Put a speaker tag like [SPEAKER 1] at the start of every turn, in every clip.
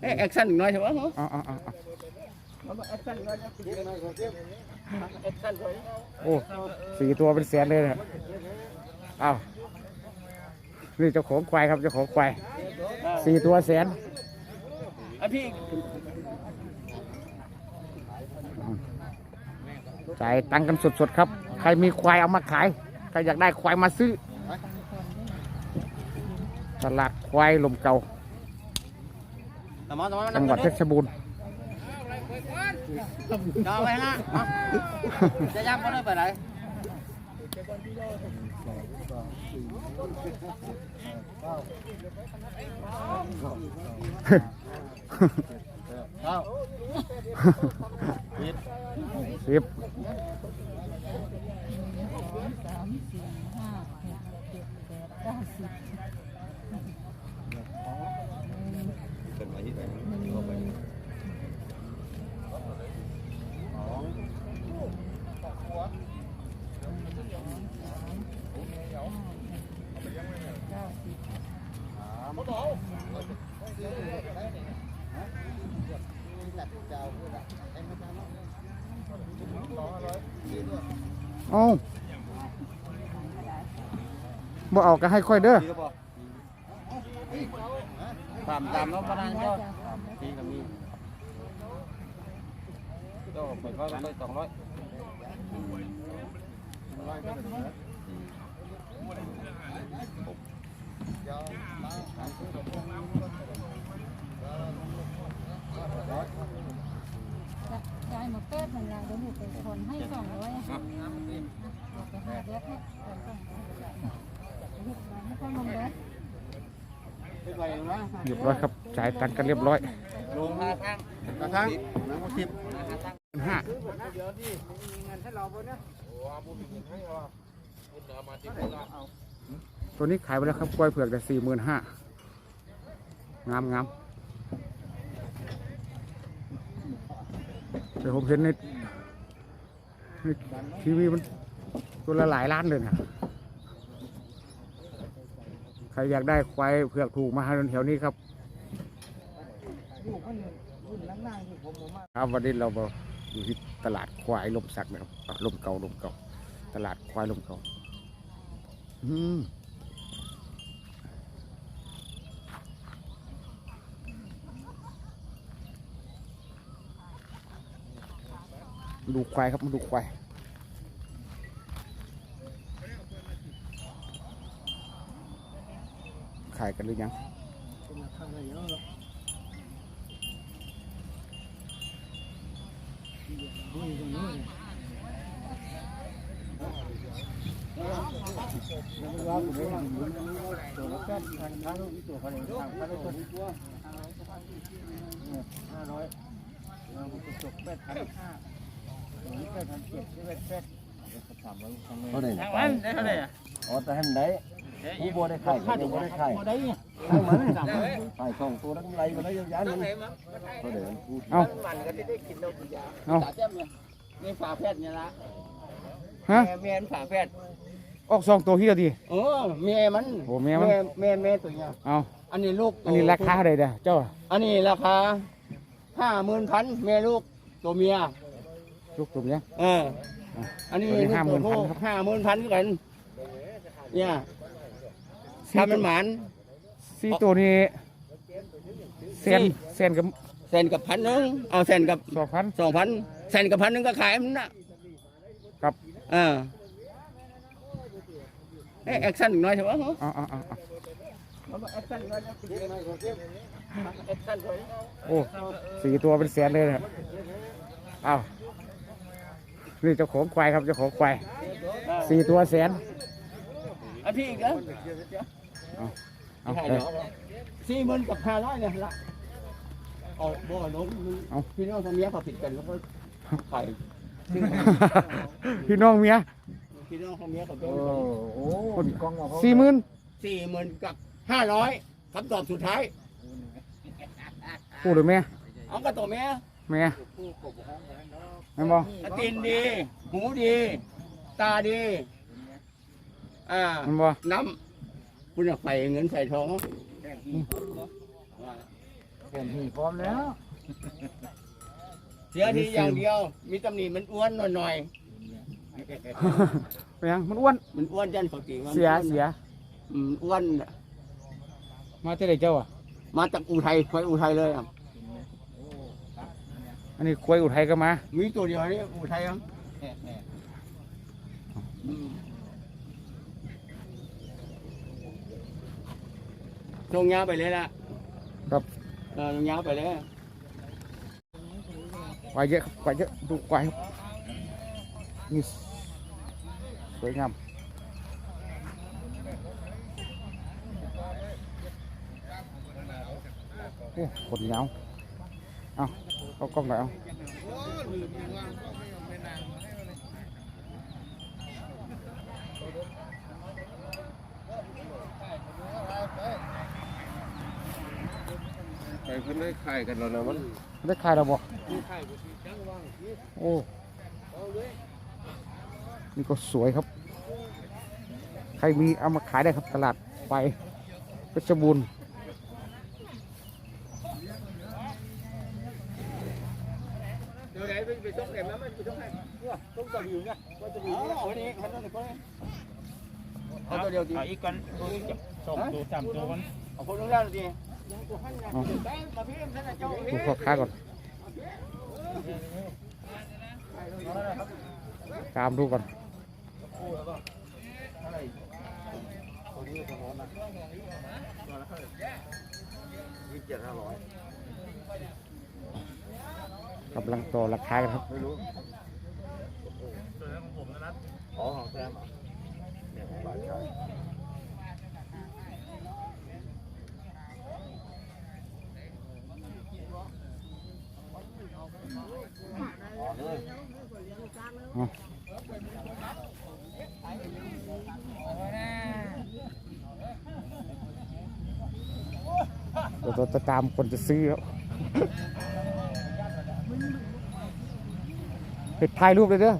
[SPEAKER 1] เอ๊ะแอคชั่นอีกหน่อยใช่ไหมเนาะ
[SPEAKER 2] เอาเอาเอาเอา
[SPEAKER 1] แอคชั่นอีกหน่อยนะแอคชั่นเลย
[SPEAKER 2] โอ้สี่ตัวเป็นแสนเลยนะเอานี่เจ้าของควายครับเจ้าของควายสี่ตัวแสน
[SPEAKER 1] อะพี่
[SPEAKER 2] จ่ายตังค์กันสดๆครับ ใครมีควายเอามาขาย ใครอยากได้ควายมาซื้อ ตลาดควายลมเก่า
[SPEAKER 1] ตะมอตะมอ
[SPEAKER 2] จังหวัดเพชรบูรณ์
[SPEAKER 1] จอไปนะเอาจะย่ำก็ได้ไปไหนเอา
[SPEAKER 2] สิบ
[SPEAKER 3] สามสี่ห้าหกเจ็ดแปดเก้าสิบ
[SPEAKER 2] บ่เอาก็ให้ค่อยเด้อ
[SPEAKER 1] ตามตามน้องประธานก็มีกับมีก็ไปก็ได้สองร้อย
[SPEAKER 3] ยายมาเป๊ดหนึ่งอย่างเดี๋ยวหนูเป็นคนให้สองร้อยค่ะเอาไปหาเด็กให้สองร้อย เด็ก
[SPEAKER 1] ไปนะ
[SPEAKER 2] เรียบร้อยครับจ่ายตังค์กันเรียบร้อย
[SPEAKER 1] ลงห้าทางห้าทางน้ำทิพย์
[SPEAKER 2] ห้าตัวนี้ขายไปแล้วครับกล้วยเผือกแต่สี่หมื่นห้างามงามเดี๋ยวผมเห็นในในทีวีมันตัวละหลายล้านเลยนะใค รอยากได้ควายเผือกถูกมาหาแถวนี้ครับครับวันนี้เรามาอยู่ที่ตลาดควายลมสักนะครับลมเก่าลมเก่า ตลาดควายลมเก่าอืมมาดูควายครับมาดูควาย ขายกันหรือยัง
[SPEAKER 4] เท่าไหร่
[SPEAKER 1] ทางวันได้เท่าไหร่อะ
[SPEAKER 4] อ๋อแต่ให้มันได้ ผู้บ่ได้ไข่ก็ยังบ่ได้ไข่ให้มันไข่สองตัวนั้นไรก็ได้ยาวๆมันเท่าไหร่มันพูด
[SPEAKER 2] เอา
[SPEAKER 1] วันก็ได้กินเรากินยา
[SPEAKER 2] เอา
[SPEAKER 1] ตาเจ้มเนี่ยนี่ฝาแพทย์เนี่ยละ
[SPEAKER 2] ฮะ
[SPEAKER 1] แม่แม่นฝาแพทย์
[SPEAKER 2] ออกสองตัวที่เดียวดี
[SPEAKER 1] โอ้แม่มัน
[SPEAKER 2] โอ้แม่มัน
[SPEAKER 1] แม่แม่ตัวเนี้ย
[SPEAKER 2] เอา
[SPEAKER 1] อันนี้ลูก
[SPEAKER 2] อันนี้ราคาเท่าไหร่เด้อเจ้า
[SPEAKER 1] อันนี้ราคาห้าหมื่นพันแม่ลูกตัวเมีย
[SPEAKER 2] ลูกตุ่มยัง
[SPEAKER 1] เอออันนี้
[SPEAKER 2] ตัวนี้
[SPEAKER 1] ลูกตัว
[SPEAKER 2] 50,000
[SPEAKER 1] ผู้
[SPEAKER 2] ครับ
[SPEAKER 1] ห้าหมื่นพันกันเนี่ย ถ้ามันหมาน
[SPEAKER 2] สี่ตัวนี้เซน
[SPEAKER 1] สี่
[SPEAKER 2] เซนกับ
[SPEAKER 1] แสนกับพันหนึงเอาแสนกับ
[SPEAKER 2] สองพัน
[SPEAKER 1] สองพันแสนกับพันหนึงก็ขายมันนะครับเออเอ๊ะแอคชั่นอีกหน่อยใช่ไหม
[SPEAKER 2] เอาเอาเอาเอา
[SPEAKER 1] แอคชั่นอีกหน่อยนะแอคชั่นเลย
[SPEAKER 2] โอ้สี่ตัวเป็นแสนเลยนะเอานี่เจ้าของควายครับเจ้าของควายสี่ตัวแสน
[SPEAKER 1] อะพี่อีกแล้ว
[SPEAKER 2] เอา
[SPEAKER 1] เอา
[SPEAKER 2] เลย
[SPEAKER 1] สี่หมื่นกับห้าร้อยเนี่ยละเอาบ่อน้อง
[SPEAKER 2] เอา
[SPEAKER 1] พี่น้องทำเมียเขาผิดกันแล้วก็ไข่
[SPEAKER 2] พี่น้องเมีย
[SPEAKER 1] พี่น้องทำเมียเขาเป็น
[SPEAKER 4] โอ้โหกล้องมาพร้อม
[SPEAKER 2] สี่หมื่น
[SPEAKER 1] สี่หมื่นกับห้าร้อยคำตอบสุดท้าย
[SPEAKER 2] พูดหรือแม่
[SPEAKER 1] เอากระตัวเมีย
[SPEAKER 2] แม่แม่นบอก
[SPEAKER 1] ตีนดี หูดี ตาดี อ่า
[SPEAKER 2] แม่นบอก
[SPEAKER 1] น้ำ คุณอยากใส่เงินใส่ทอง
[SPEAKER 4] ผมมีพร้อมแล้ว
[SPEAKER 1] เสียทีอย่างเดียว มีตำหนิมันอ้วนหน่อย
[SPEAKER 2] เป็นยังมันอ้วน
[SPEAKER 1] ๆมันอ้วนยันปกติมัน
[SPEAKER 2] เสียเสีย
[SPEAKER 1] อืมอ้วน
[SPEAKER 2] มาที่ไหนเจ้าอะ
[SPEAKER 1] มาจากอุทัยควายอุทัยเลยอะ
[SPEAKER 2] อันนี้ควายอุทัยก็มา
[SPEAKER 1] มีตัวเดียวนี่อุทัยอะอืม ตรงยาวไปเลยล่ะ
[SPEAKER 2] ครับ
[SPEAKER 1] เออตรงยาวไปเลย
[SPEAKER 2] ควายเยอะครับควายเยอะดูควายครับนี่สวยงามโอ้คนยาวเอาเอากล้องหน่อยเอา
[SPEAKER 4] ไปเพิ่นได้ขายกันแล้วนะมัน
[SPEAKER 2] ได้ขายเราบ่โอ้นี่ก็สวยครับ ใครมีเอามาขายได้ครับตลาดไปเพชรบูรณ์
[SPEAKER 1] เดี๋ยวไหนไปไปส่งไหนมาไม่ไปส่งไหนส่งตัวอยู่ไงว่าจะอยู่อ๋อวันนี้คันนั้นคนนี้เอาตัวเดียวดี
[SPEAKER 5] เอาอีกก่อนสองตัวสามตัวมัน
[SPEAKER 1] เอาคนลงแล้วดีได้มาพี่ท่านเจ้า
[SPEAKER 2] ดูพ่อค้าก่อน ตามดูก่อน
[SPEAKER 4] ยี่สิบเจ็ดห้าร้อย
[SPEAKER 2] กำลังต่อราคากันครับ
[SPEAKER 4] ไม่รู้อ๋อของแซมเหรอเนี่ยของบ้านชาย เรา
[SPEAKER 2] จะตามคนจะซื้อแล้วเห็ดถ่ายรูปเลยเด้อ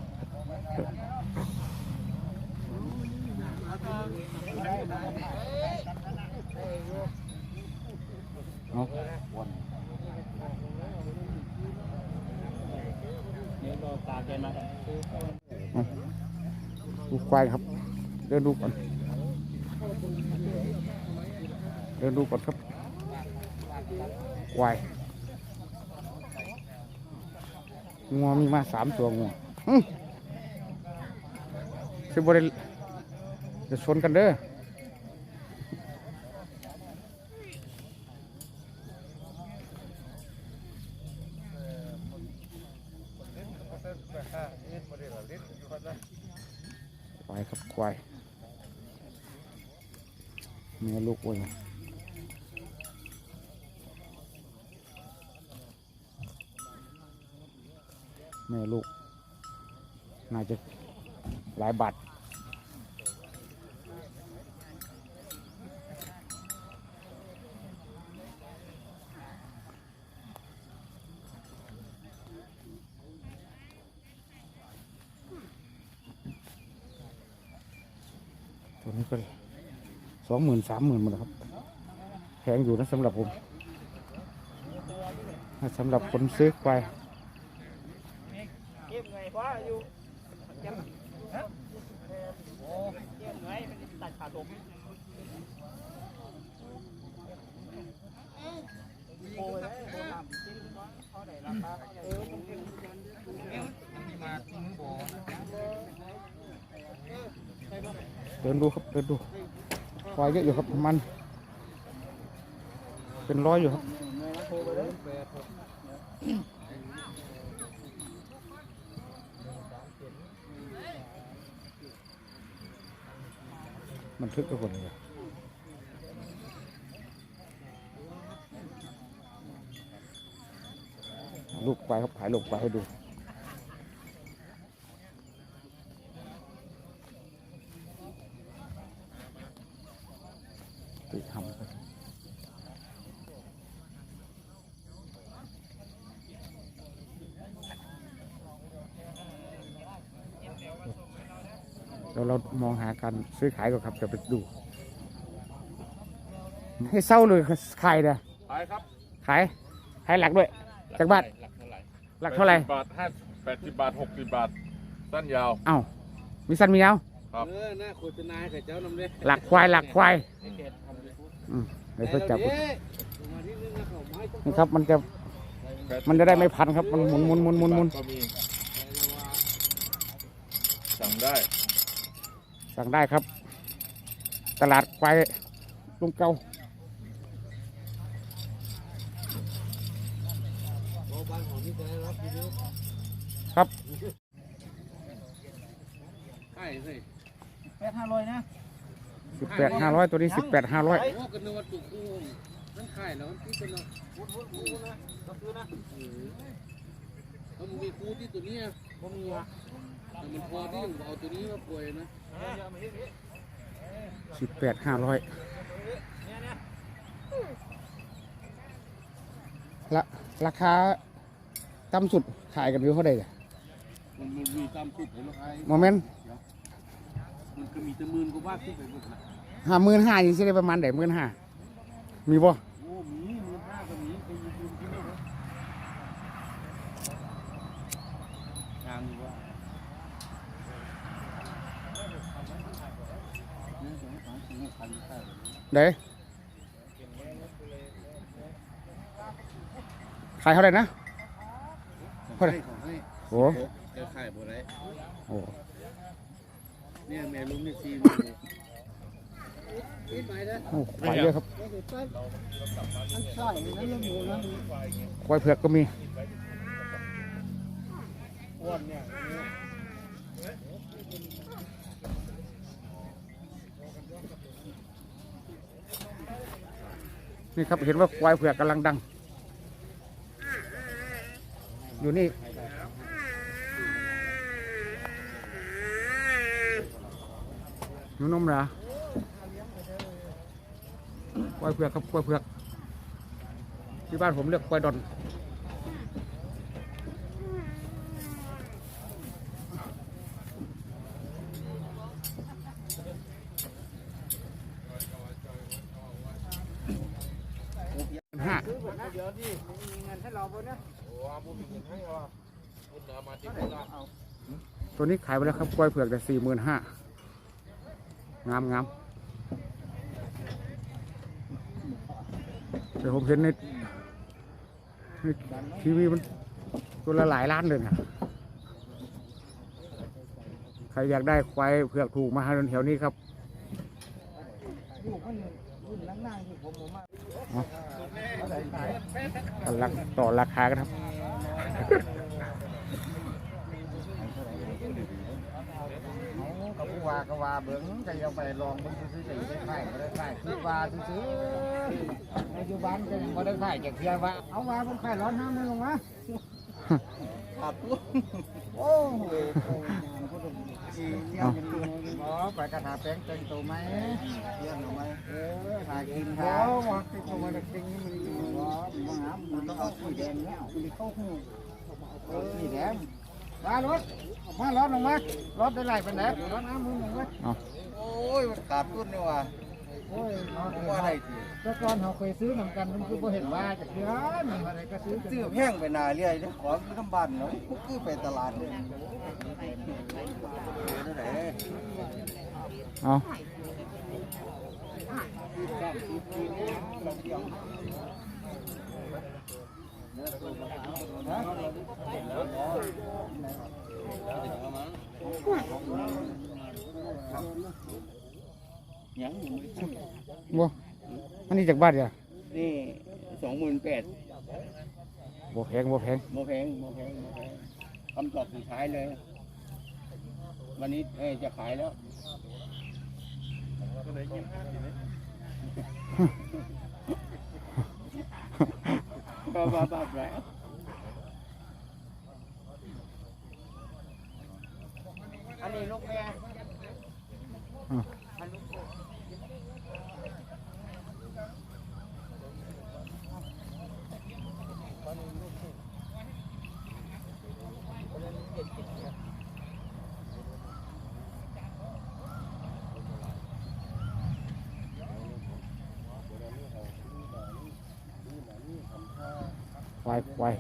[SPEAKER 2] เอา
[SPEAKER 5] เนี่ยรอตาแกมา
[SPEAKER 2] ดูควายครับ เดินดูก่อน เดินดูก่อนครับ ควายงัวมีมาสามตัวงัวคือบริจะชนกันเด้อ ควายครับควายเมียลูกวัว แม่ลูก น่าจะหลายบาทตัวนี้ก็สองหมื่นสามหมื่นหมดแล้วครับแพงอยู่นะสำหรับผมถ้าสำหรับคนซื้อควาย
[SPEAKER 5] ก็บไงเพราะอยู่เก็บฮะโอ้เก็บไงมันตัดขาดผมโอ้ยโบราณจริงเขาได้ราคาเออมีมาทิ้งบ่
[SPEAKER 2] เดินดูครับเดินดูควายเยอะอยู่ครับประมัน เป็นร้อยอยู่ครับ มันทึกไปหมดเลยลูกไปครับขายลูกไปให้ดู ตีทำไปเดี๋ยวเรา มองหาการซื้อขายก่อนครับจะไปดู ให้เศร้าเลยขายนะ
[SPEAKER 4] ขายครับ
[SPEAKER 2] ขขายขายหลักด้วย จากบาทหลักเท่าไหร่
[SPEAKER 6] บาทห้าแปดสิบบาทหกสิบบาท สั้นยาว
[SPEAKER 2] เอ้ามีสั้นมียาว
[SPEAKER 5] เออหน้าโฆษณาให้เจ้านำเลย
[SPEAKER 2] หลักควายหลักควายอืมเดี๋ยวเพื่อจับ
[SPEAKER 5] มาที่นึงนะเขาไม้ต้อง
[SPEAKER 2] นี่ครับมันจะมันจะได้ไม่พันครับ มันหมุนหมุนหมุนหมุนหมุน
[SPEAKER 6] ก็มีสั่งได้
[SPEAKER 2] สั่งได้ครับ ตลาดควายลุงเก่า
[SPEAKER 5] บ้านของนี่จะได้รับดีด้วย
[SPEAKER 2] ครับ
[SPEAKER 5] ใช่สิ
[SPEAKER 4] แปดห้าร้อยนะ
[SPEAKER 2] สิบแปดห้าร้อยตัวนี้สิบแปดห้าร้อย
[SPEAKER 5] โอ้กันนึกว่าตุกคู่นั่นขายแล้วมันที่เป็นเนาะพูดพูดพูดนะก็คือนะแล้วมึงมีคู่ที่ตัวนี้บ่มีอะแต่ มันพอที่เอาตัวนี้มาป่วยนะ
[SPEAKER 2] สิบแปดห้าร้อยละราคาต่ำสุดขายกันอยู่เท่าไหร่เนี่ย
[SPEAKER 5] มันมันมีตามสุดเห็นไหมใคร
[SPEAKER 2] โมเมนต์
[SPEAKER 5] มันก็มีแต่หมื่นกว่าบาทขึ้นไปหมดนะ
[SPEAKER 2] ห้าหมื่นห้ายังสิได้ประมาณไหนหมื่นห้ามีบ่
[SPEAKER 5] โอ้มีหมื่นห้าก็มีไปยืมยืมที่นี่นะทางอยู่ว่าหนึ่งสองสามสี่ห้าพันใช่
[SPEAKER 2] เด้ขายเท่าไหร่นะ
[SPEAKER 5] เขาให้เขาให้
[SPEAKER 2] โอ้
[SPEAKER 5] เจะขายบ่ได้
[SPEAKER 2] โอ้
[SPEAKER 5] เนี่ยแม่ลุงนี่ซีมันเลยนี่ไปนะ
[SPEAKER 2] โหขายเยอะครับควายเผือกก็มี
[SPEAKER 5] อ้วนเนี่ย
[SPEAKER 2] นี่ครับเห็นว่าควายเผือกกำลังดัง อยู่นี่หนูนมเหรอควายเผือกครับควายเผือกที่บ้านผมเรียกควายดอน ห้า
[SPEAKER 5] เดี๋ยวดิมีเงินให้เราป่ะเนี่ย
[SPEAKER 2] ตัว นี้ขายไปแล้วครับกล้วยเผือกแต่สี่หมื่นห้างามงามเดี๋ยวผมเห็นในในทีวีมันตัวละหลายล้านเลยนะใครอยากได้ควายเผือกถูกมาหาแถวนี้ครับ
[SPEAKER 4] อยู่คนรุ่นล่างๆที่ผมผมมา
[SPEAKER 2] กำลังต่อราคากันครับ
[SPEAKER 4] กับผู้ ว่าก็ว่าเบิ้งจะเอาไปลองเบิ้งซื้อๆจะได้ขายก็ได้ขายคือว่าซื้อๆปัจจุบันก็ยังบ่ได้ขายจากเพียว่าเอาว่าผมขายร้อนห้ามันลงมาครับโอ้โหเที่ยวกันดูหมอไปกระถาแป้งแต่งตัวไหมเที่ยวหน่อไหมเออหากินครับว่าติดมาจากสิ่งนี้มันอยู่บ่บ่หามันต้องเอาสีแดงเนี่ยมันเข้าหูเออสีแดงมารถ มารถลงมารถได้ไรเป็นไหนรถน้ำมึงลงมา
[SPEAKER 5] โอ้ยมันขาดทุนนี่ว่ะ
[SPEAKER 4] โอ้ยนอน
[SPEAKER 5] ว่าอะไรสิ
[SPEAKER 4] แต่ก่อนเขาเคยซื้อเหมือนกันมันคือบ่เห็นว่าจะเดือนอะไรก็ซื้อ
[SPEAKER 5] ซื้อแพงไปนาเรื่อยเจ้าของอยู่น้ำบ้านเนาะพวกคือไปตลาดเลยเท่า ไหร่
[SPEAKER 2] เอาบ่อันนี้จากบ้านเนี่ย
[SPEAKER 5] นี่สองหมื่นแปด
[SPEAKER 2] บ่แพงบ่แพง
[SPEAKER 5] โมแพงโมแพงโมแพงคำตอบสุดท้ายเลย วันนี้เอ้ยจะขายแล้วก็บ้าบ้าแล้ว อันนี้ลูกแม่
[SPEAKER 4] เค
[SPEAKER 2] วายควาย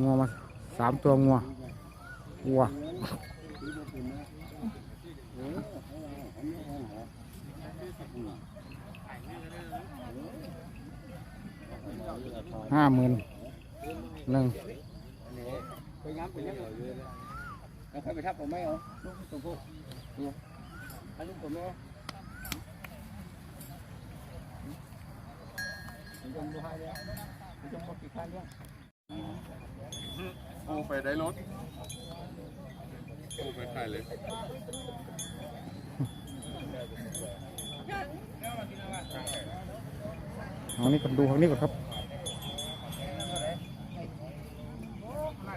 [SPEAKER 2] งัวมา สามตัวงัววัวห้าหมื่นหนึ่ง
[SPEAKER 7] ไปย้ำไปยังแล้วค่อยไปทับผมไหมเหรอลูกตัวพวกเนี่ยอันนี้ผมแม่ผมจงดูให้แล้วผมจงบอกกี่ครั้งแล้ว
[SPEAKER 6] ปูไปได้รถปูไปขายเลย
[SPEAKER 2] เอานี่ก่อนดูเอานี่ก่อนครับ
[SPEAKER 7] หล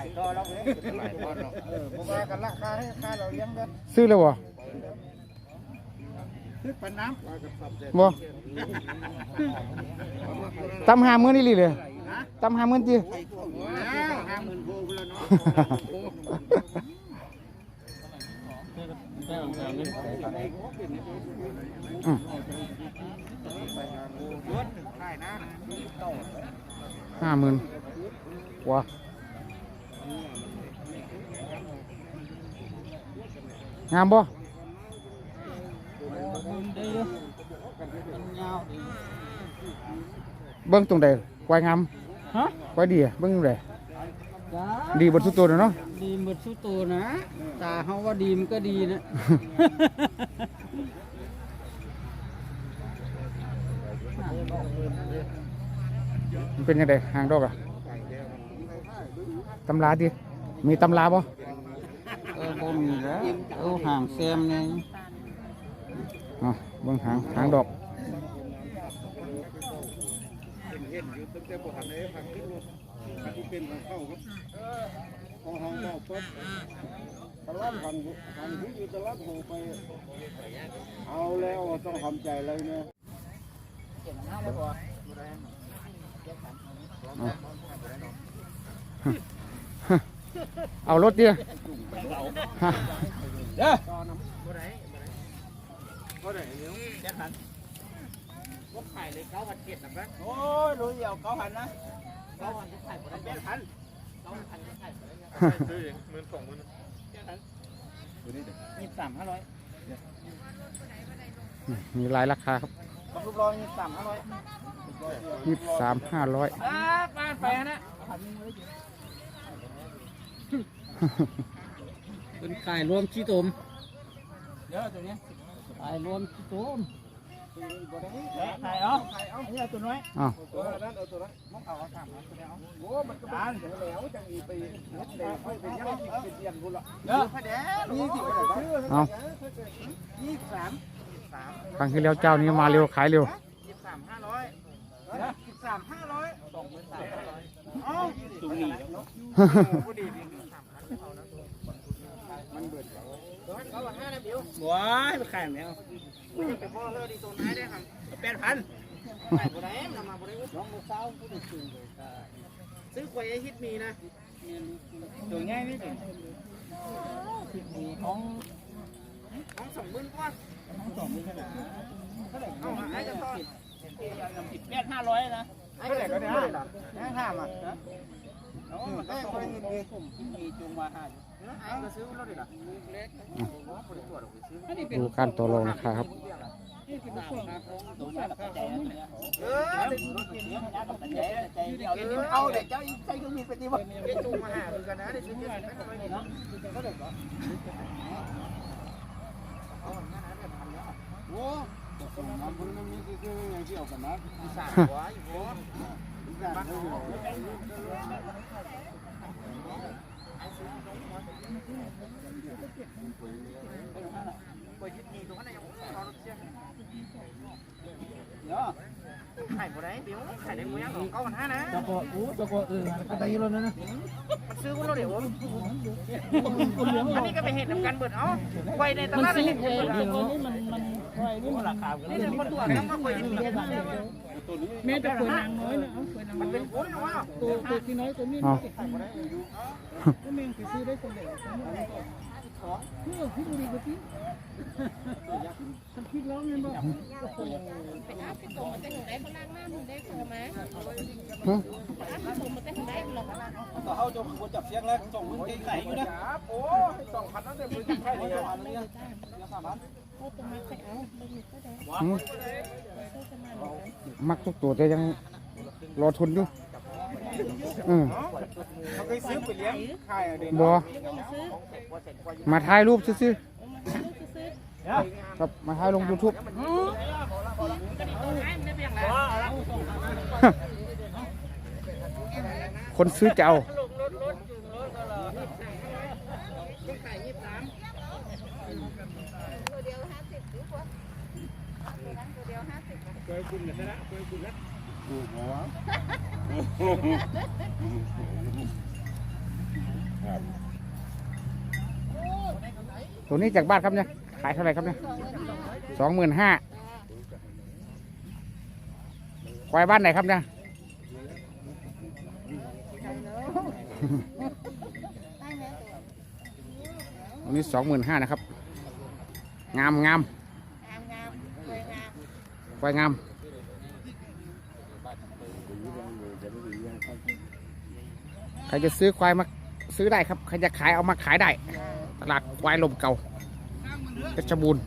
[SPEAKER 7] ายต่อแล้วเลยหลายต่อเนาะ
[SPEAKER 5] เออบ่ว่ากันราคาให้ค่าเราเลี้ย
[SPEAKER 2] ซื้อเลยวะ
[SPEAKER 5] ซื้อปันน้
[SPEAKER 2] บ่ตำหามื่นนี่เลย ตำหาหมื่นจีำ
[SPEAKER 5] ห้าหมื่นโพแล้วเนาะ
[SPEAKER 2] อืม
[SPEAKER 5] ได้นะ
[SPEAKER 2] ห้าหมื่นกว่างามบ่เบิ้งตรงใดควายงาม
[SPEAKER 8] ฮะ
[SPEAKER 2] ควายดีอะเบิ้งตรงใด
[SPEAKER 8] จ้า
[SPEAKER 2] ดีบนสุดตัวเลยเนาะ
[SPEAKER 8] ดีหมดสู้ตัวนะ ตาเขาว่าดีมันก็ดีนะ
[SPEAKER 2] มันเป็นยังไงหางดอกอะตำราดิมีตำราบ่
[SPEAKER 8] เออบ่มีแล้ว เอาห่างแซมเนี่ย
[SPEAKER 2] อ๋อเบิ้งหางหางดอก
[SPEAKER 5] เห็น อยู่ตั้งแต่บ่ทันได้พักขึ้นรถที่เป็นของเข้าครับพอห้องเราปุ๊บตลาดพันพันที่อยู่ตลาดโหไป เอาแล้วต้องทำใจเลยเนี่ย
[SPEAKER 2] เอารถเดิ
[SPEAKER 7] โอ้ยรู้เดียวเก้าพันนะเก้าพันจะขายคนละแปดพัน
[SPEAKER 6] ซื้อเองหมื่นสองหมื่น
[SPEAKER 7] ยี่สิบสามห้าร้อย
[SPEAKER 2] มีหลายราคาครับ
[SPEAKER 7] บักลูกร้อยยี่สิบสามห้าร้อย
[SPEAKER 2] ยี่สิบสามห้าร้อย
[SPEAKER 7] อ่าบ้านไปนะ
[SPEAKER 8] เป็นขายรวมขี้ตม
[SPEAKER 7] เดี๋ยวตัวนี้
[SPEAKER 8] ขายรวมขี้ตม
[SPEAKER 7] ขาย เอาขายเอานี่ตัวน้อย
[SPEAKER 2] อ้าว
[SPEAKER 7] ตัวนั้นเอาตัวนั้นมันเอาเอาสามตัวนี้เอาโอ้มันก็บ้านถึงแล้วจังอีไปเฮ็ดเลยค่อยเป็นยังเป็นเตียนพุ่นละเด้อพะแดยี่สิบไปไหนบ้าง
[SPEAKER 2] เอา
[SPEAKER 7] ยี่สิบสาม
[SPEAKER 2] ครั้งที่แล้วเจ้านี้มาเร็วขายเร็ว
[SPEAKER 7] ยี่สิบสามห้าร้อยยี่สิบสามห้าร้อยสองหมื่นสามห้าร้อยเอ้าตุงหนีเนาะพอดีดีมันเบิดเขาว่าห้าแล้วเดี๋ยวว้ายไปขายแล้ว ไปดพันได้ครับแปดพันขายบ่ได้นำมาบ่ได้น้องมือเศร้าผู้ได้ซื้อเลยซื้อควายไอ้ฮิตมีนะตัวง่ายนี่ถึงฮิตมีของของสองหมื่นกว่าสองหมื่นเท่าไหร่เท่าไหร่เอาไอ้จะทอดสิบแปดห้าร้อยนะเท่าไหร่ก็ได้ห้าห้ามาโอ้มันก็คนฮิตมีผมมีจุงมาห้าอ้ก็ซื้อรถ ดูกา
[SPEAKER 2] รต่อรองราคาครับ
[SPEAKER 7] เออเด็กเนี้ยใจใจเอาเด็กเจ้าใช้เครื่องบินไปดีบ่เด็กจูงมาหาคือกันนะเด็กซื้อเยอะไม่ทำไมเนาะก็เด็กเหรอโอ้มันมันมีคืออย่างที่เอากันนะสามหัวอยู่โอ้บ้านเขาไปยึดดีตรงนั้นยังรอรถเชี่ยเนาะขายบ่ได้เดี๋ยวขายได้มื้อยังของเก้าพันห้านะ
[SPEAKER 8] จะก็อู้จะก็เออก็ได้ยินแล้วนะ
[SPEAKER 7] มันซื้อกูแล้วเดี๋ยวอันนี้ก็ไปเห็นนำกันเบิดเอาไวในตลาดเห็นเบิด
[SPEAKER 8] เดี๋ยว
[SPEAKER 7] เอา
[SPEAKER 8] นี้มันมันไวนี่มันราคากัน
[SPEAKER 7] นี่เป็นคนตัวน้ำมาคุยกัน
[SPEAKER 8] แม่จะคุยนางน้อยนะเอาคุยนาง
[SPEAKER 7] มัน
[SPEAKER 8] น้
[SPEAKER 7] เป็
[SPEAKER 8] อนย
[SPEAKER 7] คนนะว่า
[SPEAKER 8] ตัวตัวที่น้อยตัวนี้
[SPEAKER 2] เอา
[SPEAKER 8] ก็แม่งไปซื้อได้คนเดียว
[SPEAKER 1] สอง
[SPEAKER 3] ไปอาบไปส่งมาแต่ถึงได้พลังมากมึงได้ส่งมา
[SPEAKER 2] หึ
[SPEAKER 3] อาบไปส่งมาแต่ถึงได้หรอก
[SPEAKER 1] ก็เขาจะบนจับเสียงแล้วส่งมึงไก่อยู่นะโอ้ยสองพันนั่นเดี๋ยวมึงจะใช่เลยอันนี้ยังสามพัน
[SPEAKER 3] เขาจะมาค่อยเอาบะหมี่ก็ได้
[SPEAKER 2] หื
[SPEAKER 3] มก็จะมาเอา
[SPEAKER 2] มักทุกตัวแต่ยังรอทุนอยู่อืม
[SPEAKER 1] เขาเคยซื้อไปเลี้ยงขายเด็ก
[SPEAKER 2] บ่
[SPEAKER 3] ซื้อ
[SPEAKER 2] มาถ่ายรูปซื่อ
[SPEAKER 3] ซื้อซื้อ
[SPEAKER 2] ๆครับมาถ่ายลง YouTube คนซื้อจะเอา ตัวนี้จากบ้านครับเนี่ยขายเท่าไหร่ครับเนี่ยสองหมื่นห้าควายบ้านไหนครับเนี่ยอันนี้สองหมื่นห้านะครับ งามงาม
[SPEAKER 3] งามงามสวยงาม
[SPEAKER 2] ควายงามใครจะซื้อควายมาซื้อได้ครับใครจะขายเอามาขายได้ ตลาดควายลมเก่าเพชรบูรณ์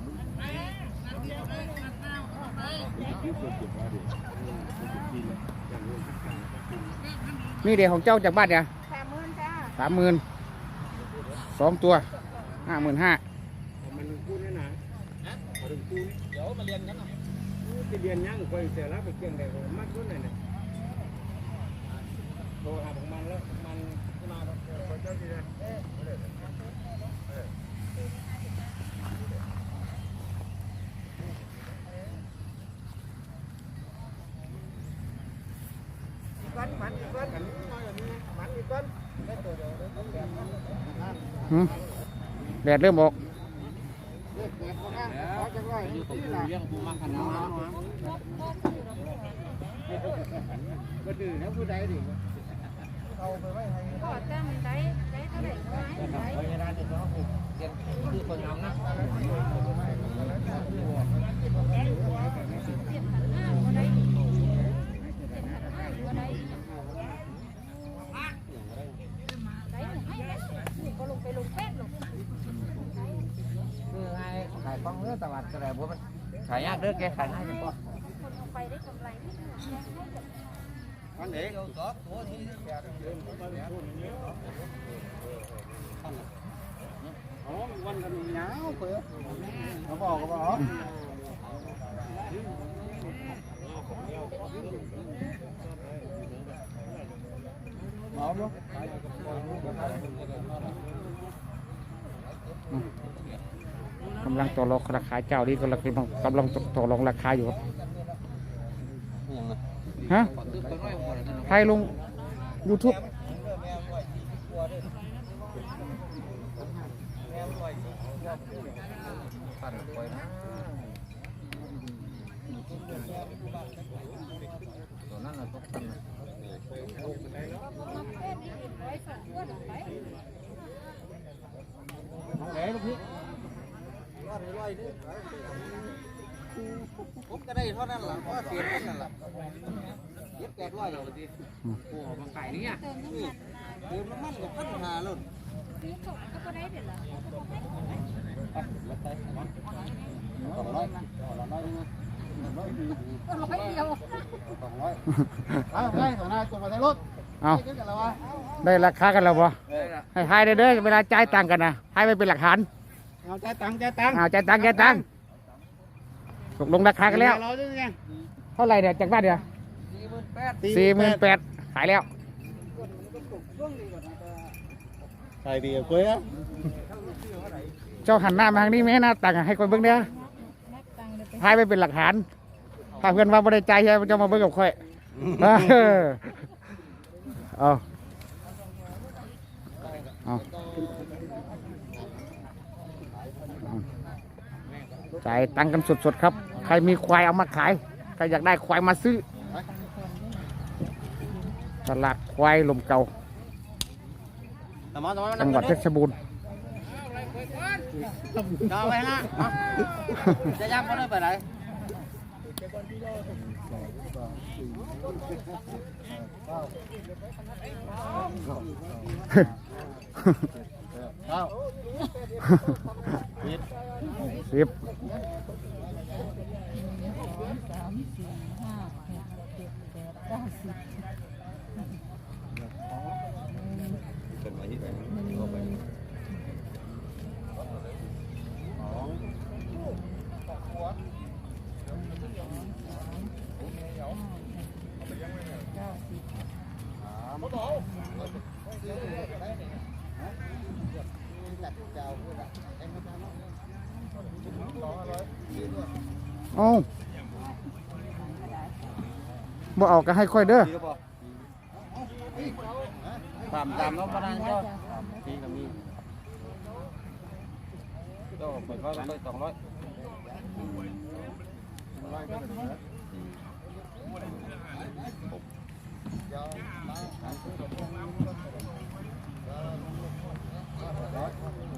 [SPEAKER 2] นี่เดี๋ยวของเจ้าจากบ้านเนี่ย
[SPEAKER 3] สามหมื่นจ้า
[SPEAKER 2] สามหมื่นสองตัวห้าหมื่นห้า
[SPEAKER 1] มันกู้นี่นะเดี๋ยวมาเรียนกัน ไปเรียนยังคอยเสียแล้วไปเกี่ยงได้ผมมากขึ้นเลยเนี่ยโทรหาของมันแล้วมันมาเจ้าที่ไหน
[SPEAKER 2] หืมแดดเริ่มออก
[SPEAKER 5] อยู่กับผู้เลี้ยงผู้มักขนาด
[SPEAKER 1] ก็ดื้อนะผู้ใดดิ
[SPEAKER 3] ก็จ้ามันได้ได้เท่าไหร่ก็ได้ได้
[SPEAKER 5] คือคนงามนะ
[SPEAKER 3] เจ็ดพันห้าก็ได้เจ็ดพันห้าก็ได้ได้หนูให้แล้วหนูก็ลงไปลงแพทย์หรอก
[SPEAKER 4] คือไงขายของเนื้อตลาดกระไรบัวมัน ขายยากเด้อแกขายง่ายจังปะ
[SPEAKER 3] คนเอาไปได้กำไรนิดหน่อยให้กับ
[SPEAKER 1] วันเด็กอ๋อวันกันยาวเพื่อเขาบอกเขาบอก
[SPEAKER 2] กำลังต่อรองราคาเจ้านี้กำลังกำลังต่อรองราคาอยู่ครับฮะไทยลง YouTube
[SPEAKER 4] ปั่นไปนะตัวนั้นน่ะต้องปั่น
[SPEAKER 1] เด็กลูกพี่ ผมก็ได้เท่านั้นแหละว่าเสียเท่านั้นแหละเย็บแปดร้อยแล้วดิ
[SPEAKER 5] โอ้มาขายนี่อะ
[SPEAKER 1] เดือนมันกับพันหาล้ว
[SPEAKER 3] ซื้อส่งก็ได้เดี๋ยวละ
[SPEAKER 1] สองร้อยสองร้อยนึง
[SPEAKER 3] ร้อยเดียว
[SPEAKER 1] สองร้อยเอาไปสองนายจงมาใส่รถ
[SPEAKER 2] เอา
[SPEAKER 1] ขึ้นกันแล้ววะ
[SPEAKER 2] ได้ราคากันแล้วบ่ให้ทายได้เด้อเวลาจ่ายตังกันนะให้ไปเป็นหลักฐาน
[SPEAKER 1] เอาใจตังใจตัง
[SPEAKER 2] เอาจ่ายตังค์จ่ายตังค์ตกลงราคากันแล้ว
[SPEAKER 1] เราด้วยไง
[SPEAKER 2] เท่าไหร่เนี่ยจากบ้านเนี่ยสี่หมื่นแปดขายแล้ว
[SPEAKER 1] ใส่ดีกว่า
[SPEAKER 2] เจ้าหันหน้ามาทางนี้ไหมหน้าต่างให้คนเบิ่งเด้อ
[SPEAKER 3] นักตังค์เลยไป
[SPEAKER 2] ทายไปเป็นหลักฐาน ถ้าเพื่อนว่าบ่ได้ใจายใช่ไหมเจ้ามาเบิ่งกับค่อยเออเอาเอา จ่ายตังค์กันสดๆครับ ใครมีควายเอามาขาย ใครอยากได้ควายมาซื้อ ตลาดควายลมเก่า จังหวัดเพชรบูรณ์
[SPEAKER 5] เอาอะไรควาย
[SPEAKER 8] ดาวไปฮะจะยับก็ได้ไปไหน
[SPEAKER 2] สิบ
[SPEAKER 9] สามสี่ห้าหก เจ็ดแปดเก้าสิบเก้าสิบ
[SPEAKER 2] เอาบ่เอาก็ให้ค่อยเด้อ
[SPEAKER 8] ตามตามน้องประธานก็ทีก็มีก็เปิดก็เลยสองร้อย
[SPEAKER 9] ยาย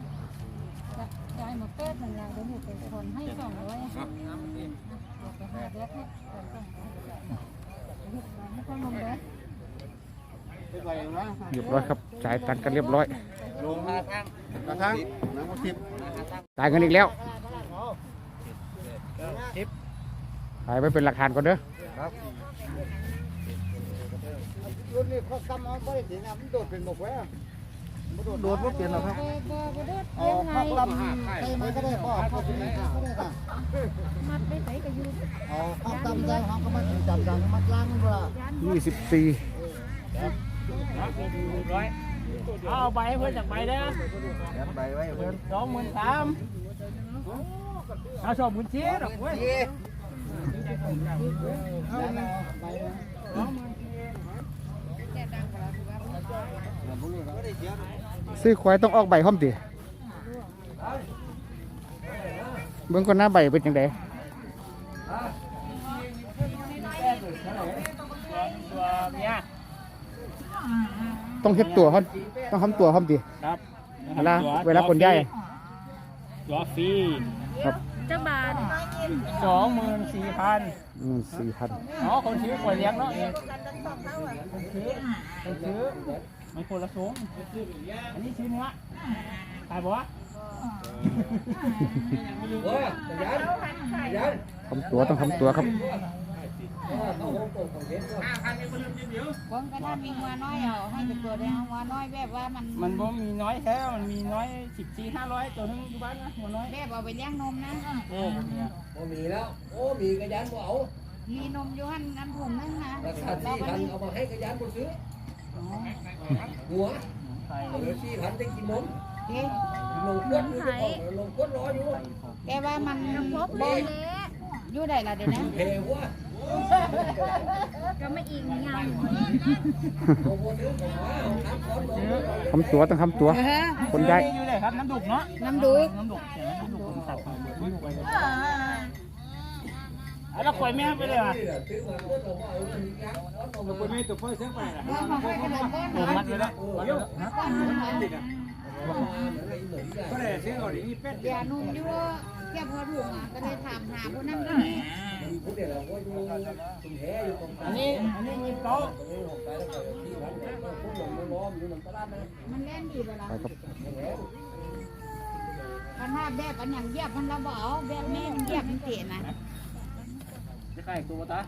[SPEAKER 9] มาเป็ดหนึ่งลางเดี๋ยวหนูเป็นคนให้สองร้อยค่ะเราไปหาแดกให้สองร้อยไม่ต้องลงแดก
[SPEAKER 8] ไปนะ
[SPEAKER 2] เรียบร้อยครับจ่ายตังค์กันเรียบร้อย
[SPEAKER 8] ลงมาทางมาทางน้ำทิพย์
[SPEAKER 2] จ่ายเงินอีกแล้วถ่ายไว้เป็นหลักฐานก่อนเด้อ
[SPEAKER 4] รุ่นนี้เขาซ้ำเอาไปถึงนะมันโดดเป็นหมกไว้อะ โดดว่าเปลี่ยนหรอครับ
[SPEAKER 9] บ่บ่บ่ได้
[SPEAKER 4] เอา
[SPEAKER 9] เลี้ยงไง
[SPEAKER 4] ข้าวตำใส่ไหมก็ได้พ่อข้าวเป็นข้าวก็ได้ค่ะ
[SPEAKER 9] มัดไปใส่กับยู
[SPEAKER 4] เอาข้าวตำใส่ห้องก็มันจับจังมัดล้างว่า
[SPEAKER 2] ยี่สิบสี่
[SPEAKER 8] เอาใบเพื่อนจากใบเด้อ
[SPEAKER 4] ยัดใบไว้เพื่อน
[SPEAKER 8] สองหมื่นสามเอาสองหมื่นเจ็ดหรอกเว้ย
[SPEAKER 4] เอาใบ
[SPEAKER 2] ซื้อควายต้องออกใบพร้อมติเบิ่งก่อนหน้าใบเป็นจังได
[SPEAKER 8] ตัวเมีย
[SPEAKER 2] ต้องเฮ็ดตัวพร้อมต้องทำตัวพร้อมติ
[SPEAKER 8] ครับ
[SPEAKER 2] เวลาเวลาคนย้าย
[SPEAKER 8] ตัวฟรี
[SPEAKER 2] ครับ
[SPEAKER 9] จักบาท
[SPEAKER 8] สองหมื่นสี่พัน
[SPEAKER 2] อืมสี่พัน
[SPEAKER 8] อ๋อคนซื้อกว่าเลี้ยงเนาะคนซื้อคนซื้อ มันคนละสูงอันนี้ซื้อเนื้อขายบ่วะ
[SPEAKER 2] ทำตัวต้องทำตัวครับ
[SPEAKER 9] ผมก็ถ้ามีงัวน้อยเอาให้เป็นตัวแดงงัวน้อยแบบว่ามัน
[SPEAKER 8] มันบ่มีน้อยแท้มันมีน้อยสิบสี่ห้าร้อยตัวนึงอยู่บ้านนะหัวน้อย
[SPEAKER 9] แบบเอาไปเลี้ยงนมนะ
[SPEAKER 8] โอ้
[SPEAKER 10] บ่มีแล้ว โอ้มีกระยานบ่เอา
[SPEAKER 9] มีนมอยู่หันน้ำผงนึงนะ
[SPEAKER 10] ราคาสี่พันเอามาให้กระยานบ่ซื้อ หัวเหลือสี่พันได้กินนม
[SPEAKER 9] เอ๊ะ
[SPEAKER 10] ลงกดอยู่ในห้องลงกดรออยู่
[SPEAKER 9] แต่ว่ามันบ่อยู่ได้ละเดี๋ยวนะ
[SPEAKER 10] เพว่า
[SPEAKER 9] ก็ไม่อิงงาม
[SPEAKER 10] เอาบ่ซื้อของว่าเอาทำ
[SPEAKER 2] ทำตัวต้องทำตัว คนย้
[SPEAKER 8] อยู่เลยครับน้ำดุกเนาะ
[SPEAKER 9] น้ำดู
[SPEAKER 8] น้ำดุกน้ำดุกน้ำดุกไปเลย แล้วข่อยแม่ไปเลยอะ
[SPEAKER 10] นี่แหละซื้อมาเพื่อเราเอาเงินยางก้อนลง
[SPEAKER 8] ข่อยแม่ตัวพ่อเสียไปนะ
[SPEAKER 9] ว่ามาให้ขนมก้อน
[SPEAKER 8] ผมมัดเลยนะมัดเลยนะ
[SPEAKER 9] ก้อนหนึ่งนะ
[SPEAKER 8] ก็เลยซื้อก่อนนี่เป็ด
[SPEAKER 9] อย่านุ่มอยู่แค่พอถุงอะก็เลยถามหาผู้นั้นก็มี
[SPEAKER 10] ผู้เดียวยอั
[SPEAKER 8] นนี้อันนี้มีโต๊ะ
[SPEAKER 10] ตรงนี้หกไปแล้วก็ที่พันเนี่ยพวกมันล้มอยู่ในตลาดนะ
[SPEAKER 9] มันแล่นดีเลา
[SPEAKER 2] ไปครับ
[SPEAKER 9] ปัญหาแบบอันอย่างเยียบมันเราบอกเอาแบบนี้มันเยียบมันเตะนะ
[SPEAKER 8] จะใครตัวตา